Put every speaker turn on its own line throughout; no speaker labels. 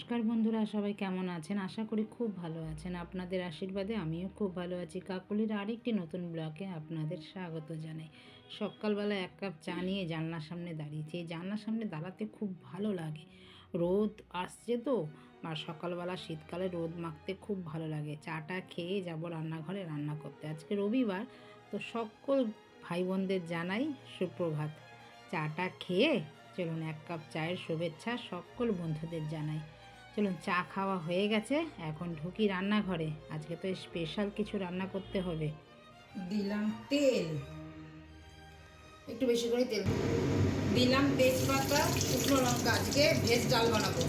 নমস্কার বন্ধুরা, সবাই কেমন আছেন? আশা করি খুব ভালো আছেন। আপনাদের আশীর্বাদে আমিও খুব ভালো আছি। কাকুলির আরেকটি নতুন ব্লকে আপনাদের স্বাগত জানাই। সকালবেলা এক কাপ চা নিয়ে জানলার সামনে দাঁড়িয়েছি। এই জানলার সামনে দাঁড়াতে খুব ভালো লাগে। রোদ আসছে তো আর সকালবেলা শীতকালে রোদ মাখতে খুব ভালো লাগে। চাটা খেয়ে যাব রান্নাঘরে রান্না করতে। আজকে রবিবার, তো সকল ভাই বোনদের জানাই সুপ্রভাত। চাটা খেয়ে চলুন এক কাপ চায়ের শুভেচ্ছা সকল বন্ধুদের জানাই। চলুন চা খাওয়া হয়ে গেছে? এখন ঢুকি রান্নাঘরে। আজকে তো স্পেশাল কিছু রান্না করতে হবে। দিলাম তেল। একটু বেশি করে তেল। দিলাম তেজপাতা, শুকনো লঙ্কা। আজকে ভেজ ডাল বানাবো।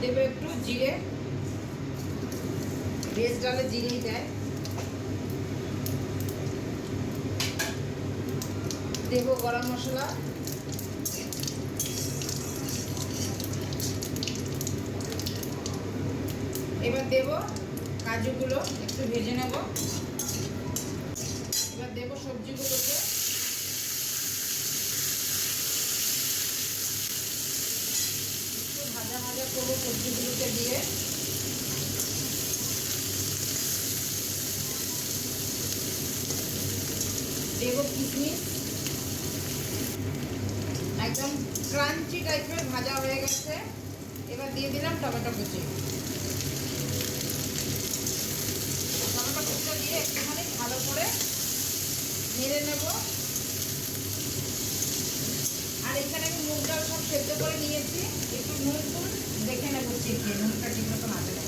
দেবো একটু জিরে। ভেজ ডালে জিরেই দেয়। দেবো গরম মশলা। এবার দেব কাজুগুলো, একটু ভেজে নেব। এবার দেব সবজিগুলোকে। একটু ভাজা ভাজা করব সবজিগুলোকে দিয়ে দেব কিশমিশ একদম ক্রাঞ্চি টাইপের ভাজা হয়ে গেছে। এবার দিয়ে দিলাম টমেটো কুচি টমেটো কুচিটা দিয়ে একটুখানি ভালো করে নেড়ে নেব। আর এখানে আমি মুগ ডাল সব সেদ্ধ করে নিয়েছি। একটু নুন টুন দেখে নেব চিপিয়ে নুনটা ঠিক মতো না। দেবে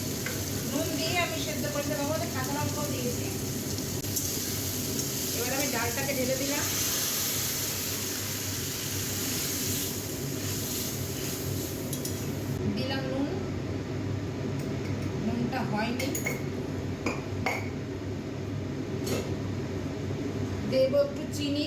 নুন দিয়ে আমি সেদ্ধ করে দেবো বলে কাঁচা লঙ্কাও দিয়েছি। এবার আমি ডালটাকে ঢেলে দিলাম। দিলাম নুন। নুনটা হয়নি দেব একটু চিনি।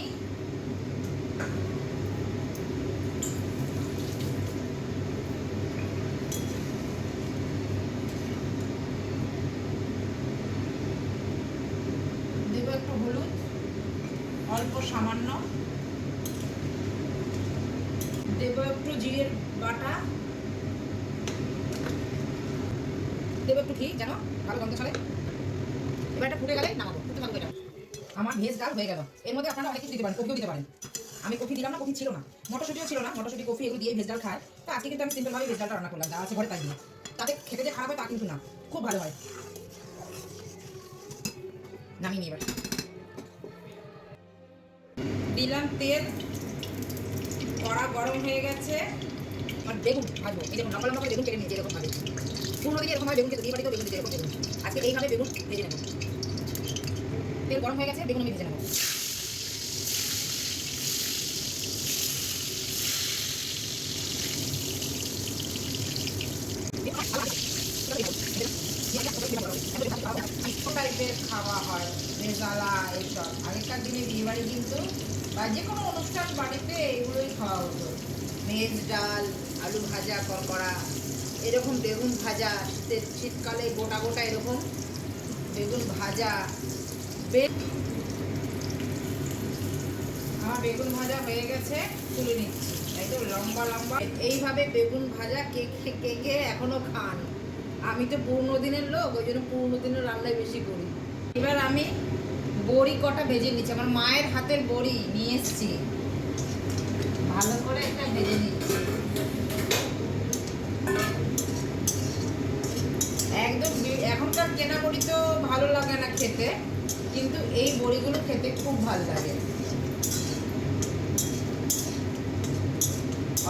দেব একটু হলুদ, অল্প সামান্য। দেব একটু জিরের বাটা। দেবো একটু ঘি জানো ভালো গন্ধ ছড়ে এবার এটা ফুটে গেলে নামাবো ফুটে আমার ভেজ ডাল হয়ে গেল। এর মধ্যে আপনারা অনেক কিছু দিতে পারেন কফিও দিতে পারেন। আমি কফি দিলাম না কফি ছিল না। মটরশুটিও ছিল না মটরশুটি কফি এগুলো দিয়ে ভেজ ডাল খায়। তো আজকে কিন্তু আমি সিম্পলভাবে ভেজ ডালটা রান্না করলাম যা আছে ঘরে তাই দিয়ে। তাতে খেতে যে খারাপ হয় তা কিন্তু না খুব ভালো হয়। নামিয়ে নিই এবার। দিলাম তেল কড়া গরম হয়ে গেছে। আর বেগুন ভাজবো এই দেখুন লম্বা লম্বা করে বেগুন কেটে নিয়েছি এরকম ভাবে। পূর্ণ দিকে এরকম ভাবে বেগুন কেটে দিয়ে বাড়িতেও বেগুন দিতে এরকম বেগুন। আজকে এইভাবে বেগুন ভেজে নেব। তেল গরম হয়ে গেছে বেগুন আমি ভেজে নেব। খাওয়া হয় রেজালা এইসব আগেকার দিনে বিয়ে বাড়ি কিন্তু বা যে অনুষ্ঠান বাড়িতে এগুলোই খাওয়া হতো মেজ ডাল আলু ভাজা করকড়া এরকম বেগুন ভাজা শীতের শীতকালে গোটা গোটা এরকম বেগুন ভাজা আমার বেগুন ভাজা হয়ে গেছে, তুলে নিচ্ছি। একদম লম্বা লম্বা। এইভাবে বেগুন ভাজা কে কে কে এখনও খান। আমি তো পুরনো দিনের লোক, ওই জন্য পুরনো দিনের রান্নাই বেশি করি। এবার আমি বড়ি কটা ভেজে নিচ্ছি। আমার মায়ের হাতের বড়ি নিয়ে এসছি। ভালো করে একটা ভেজে নিচ্ছি। একদম এখনকার কেনা বড়ি তো ভালো লাগে না খেতে। এই বড়িগুলো খেতে খুব ভালো লাগে।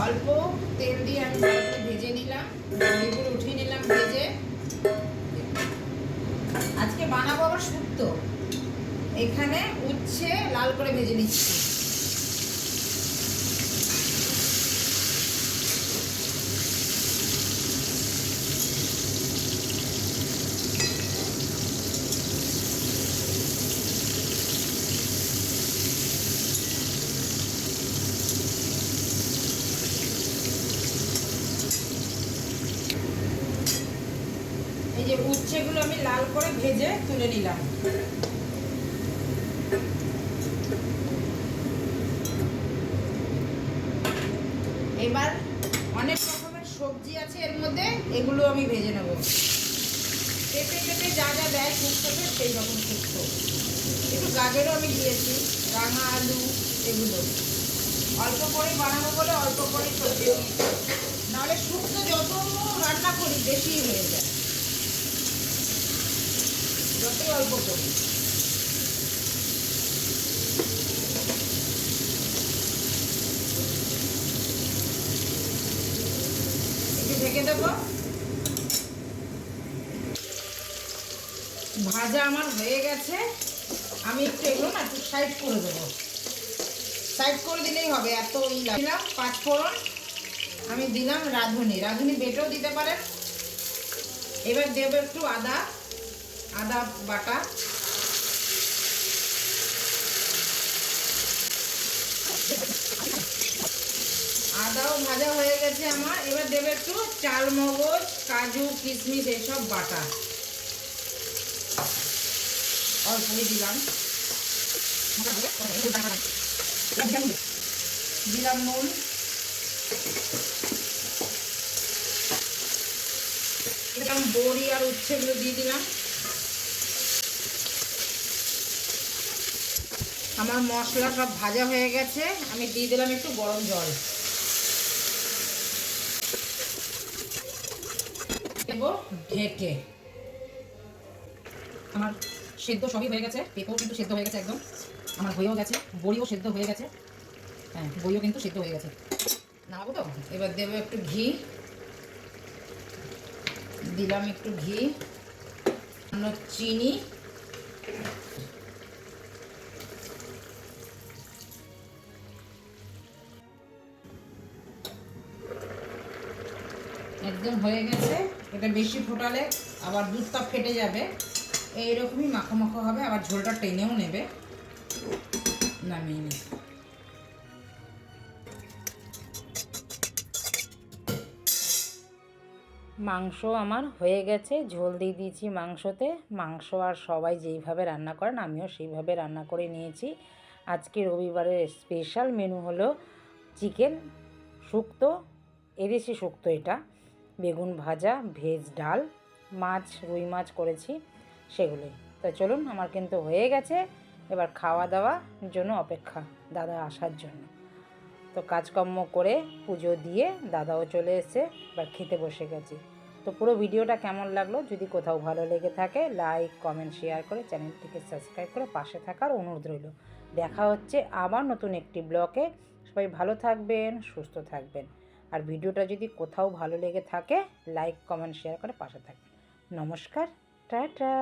অল্প তেল দিয়ে আমি ভেজে নিলাম, বড়িগুলো উঠিয়ে নিলাম ভেজে। আজকে বানাবো আবার শুক্তো। এখানে উচ্ছে লাল করে ভেজে নিচ্ছি। যে উচ্ছেগুলো আমি লাল করে ভেজে তুলে নিলাম। এবার অনেক রকমের সবজি আছে এর মধ্যে, এগুলো আমি ভেজে নেব। পেঁপে পেঁপে যা যা দেয় শুক্তোতে সেই রকম শুক্তো একটু গাজরও আমি দিয়েছি, রাঙা আলু, এগুলো। অল্প করে বানানো বলে অল্প করে সবজিও নাহলে শুক্তো যত রান্না করি বেশি হয়ে যায়। ভাজা আমার হয়ে গেছে। আমি একটু এগুলো না একটু সাইড করে দেবো। সাইড করে দিলেই হবে, এত দিলাম পাঁচ ফোড়ন, আমি দিলাম রাঁধুনি। রাঁধুনি বেটেও দিতে পারেন। এবার দেবো একটু আদা। আদা বাটা। আদাও ভাজা হয়ে গেছে আমার। এবার দেবে একটু চাল মগজ কাজু, কিশমিশ, এসব বাটা। অল্পই দিলাম। দিলাম নুন। দিলাম বড়ি আর উচ্ছেগুলো দিয়ে দিলাম। আমার মশলা সব ভাজা হয়ে গেছে। আমি দিয়ে দিলাম একটু গরম জল। দেব ঢেকে। আমার সেদ্ধ সবই হয়ে গেছে। পেঁপেও কিন্তু সেদ্ধ হয়ে গেছে একদম। আমার হয়েও গেছে। বড়িও সেদ্ধ হয়ে গেছে। হ্যাঁ বড়িও কিন্তু সেদ্ধ হয়ে গেছে। নামাবো তো? এবার দেবো একটু ঘি। দিলাম একটু ঘি। চিনি। একদম হয়ে গেছে। এটা বেশি ফোটালে আবার দুধটা ফেটে যাবে। এইরকমই মাখো মাখো হবে, আবার ঝোলটা টেনেও নেবে। নামিয়ে নিই। মাংস আমার হয়ে গেছে, ঝোল দিয়ে দিয়েছি মাংসতে। মাংস আর সবাই যেইভাবে রান্না করেন, আমিও সেইভাবে রান্না করে নিয়েছি। আজকে রবিবারের স্পেশাল মেনু হলো চিকেন শুক্তো, এদেশি শুক্তো এটা। বেগুন ভাজা, ভেজ ডাল, মাছ, রুই মাছ করেছি সেগুলোই। তো চলুন, আমার কিন্তু হয়ে গেছে। এবার খাওয়া দাওয়ার জন্য অপেক্ষা দাদা আসার জন্য। তো কাজকর্ম করে পুজো দিয়ে দাদাও চলে এসে এবার খেতে বসে গেছি। তো পুরো ভিডিওটা কেমন লাগল? যদি কোথাও ভালো লেগে থাকে লাইক কমেন্ট শেয়ার করে চ্যানেলটিকে সাবস্ক্রাইব করে পাশে থাকার অনুরোধ রইল। দেখা হচ্ছে আবার নতুন একটি ব্লকে। সবাই ভালো থাকবেন, সুস্থ থাকবেন। আর ভিডিওটা যদি কোথাও ভালো লেগে থাকে লাইক কমেন্ট শেয়ার করে পাশে থাকবেন। নমস্কার, টাটা!